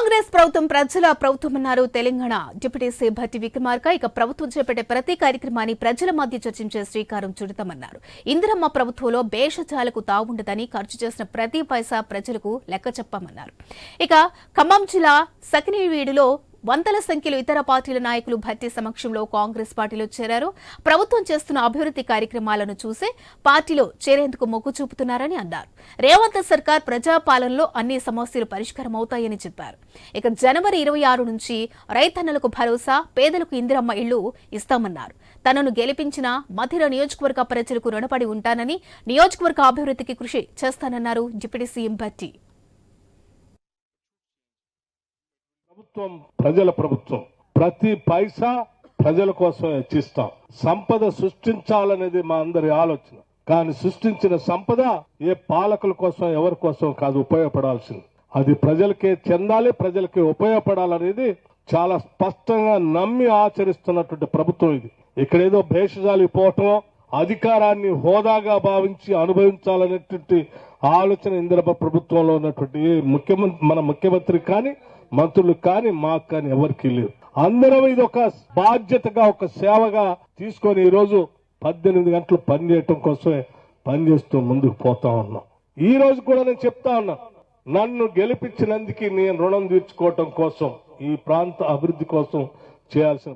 కాంగ్రెస్ ప్రభుత్వం ప్రజల ప్రభుత్వం అన్నారు తెలంగాణ డిప్యూటీ సీఎం భట్టి విక్రమార్క ఇక ప్రభుత్వం చేపట్టే ప్రతి కార్యక్రమాన్ని ప్రజల మధ్య చర్చించే శ్రీకారం చుడతామన్నారు. ఇందిరమ్మ ప్రభుత్వంలో భేషజాలకు తావుండదని ఖర్చు చేసిన ప్రతి పైసా ప్రజలకు లెక్క చెప్పామన్నారు. ఇక ఖమ్మం జిల్లా సకినీవీడులో వందల సంఖ్యలో ఇతర పార్టీల నాయకులు భర్తీ సమక్షంలో కాంగ్రెస్ పార్టీలో చేరారు. ప్రభుత్వం చేస్తున్న అభివృద్ధి కార్యక్రమాలను చూసే పార్టీలో చేరేందుకు మొగ్గు చూపుతున్నారని అన్నారు. రేవంత్ సర్కార్ ప్రజాపాలనలో అన్ని సమస్యలు పరిష్కారం అవుతాయని చెప్పారు. ఇక జనవరి ఇరవై ఆరు నుంచి రైతన్నలకు భరోసా పేదలకు ఇందిరమ్మ ఇళ్ళు ఇస్తామన్నారు. తనను గెలిపించిన మధిర నియోజకవర్గ ప్రజలకు రుణపడి ఉంటానని నియోజకవర్గ అభివృద్ధికి కృషి చేస్తానన్నారు డిప్యూటీ సీఎం భట్టి. ప్రభుత్వం ప్రజల ప్రభుత్వం. ప్రతి పైసా ప్రజల కోసం ఇచ్చిస్తాం. సంపద సృష్టించాలనేది మా అందరి ఆలోచన. కానీ సృష్టించిన సంపద ఏ పాలకుల కోసం ఎవరి కోసం కాదు ఉపయోగపడాల్సింది. అది ప్రజలకే చెందాలి ప్రజలకే ఉపయోగపడాలనేది చాలా స్పష్టంగా నమ్మి ఆచరిస్తున్నటువంటి ప్రభుత్వం ఇది. ఇక్కడేదో భేషజాలి పోవటం అధికారాన్ని హోదాగా భావించి అనుభవించాలనేటువంటి ఆలోచన ఇందిరమ్మ ప్రభుత్వంలో ఉన్నటువంటి ముఖ్యమంత్రి మన ముఖ్యమంత్రి కానీ మంత్రులు కానీ మాకు కానీ ఎవరికి లేదు అందరం ఇది ఒక బాధ్యతగా ఒక సేవగా తీసుకొని ఈరోజు పద్దెనిమిది గంటలు పనిచేయటం కోసమే పనిచేస్తూ ముందుకు పోతా ఉన్నాం. ఈ రోజు కూడా నేను చెప్తా ఉన్నా నన్ను గెలిపించినందుకు నేను రుణం తీర్చుకోవటం కోసం ఈ ప్రాంత అభివృద్ధి కోసం చేయాల్సిన